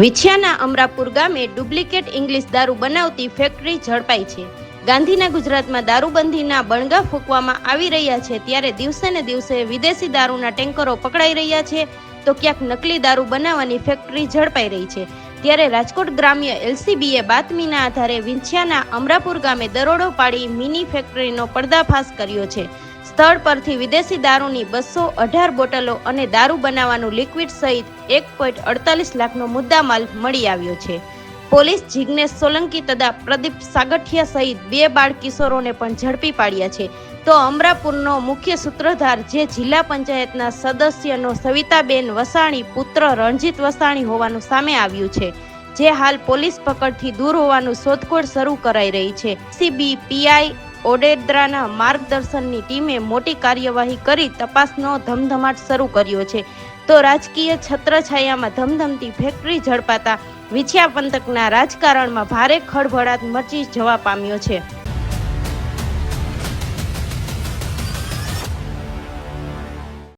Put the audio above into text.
વિછિયાના અમરાપુર ગામે duplicate English દારૂ બનાવતી ફેક્ટરી ઝડપાઈ છે. ગાંધીના ગુજરાતમાં દારૂબંધીના બણગા ફૂંકવામાં આવી રહ્યા છે ત્યારે દિવસે ને દિવસે વિદેશી દારૂના ટેન્કરો પકડાઈ રહ્યા છે. તો ક્યાંક નકલી દારૂ બનાવવાની ફેક્ટરી ઝડપાઈ રહી છે. ત્યારે રાજકોટ ગ્રામ્ય એલસીબીએ બાતમીના આધારે વિંછિયાના અમરાપુર ગામે દરોડો પાડી મિની ફેક્ટરીનો પર્દાફાશ કર્યો છે. સ્થળ પરથી વિદેશી દારૂની બસો અઢાર બોટલો અને દારૂ બનાવવાનું લિક્વિડ સહિત એક પોઈન્ટ અડતાલીસ લાખનો મુદ્દામાલ મળી આવ્યો છે. પોલીસ જિગ્નેશ સોલંકી તથા પ્રદીપ સાગઠિયા સહિત બે બાળ કિશોરોને પણ ઝડપી પાડ્યા છે. તો અમરાપુરનો મુખ્ય સૂત્રધાર જે જિલ્લા પંચાયતના સદસ્યનો સવિતાબેન વસાણી, પુત્ર રણજીત વસાણી હોવાનું સામે આવ્યું છે, જે હાલ પોલીસ પકડથી દૂર હોવાનું શોધખોળ શરૂ કરાઈ રહી છે. સીબી પીઆઈ ઓડેદરાના માર્ગદર્શનની ટીમે મોટી કાર્યવાહી કરી તપાસનો ધમધમાટ શરૂ કર્યો છે. તો રાજકીય છત્રછાયામાં ધમધમતી ફેક્ટરી ઝડપાતા વિછિયા પંથકના રાજકારણમાં ભારે ખળભળાટ મચી જવા પામ્યો છે.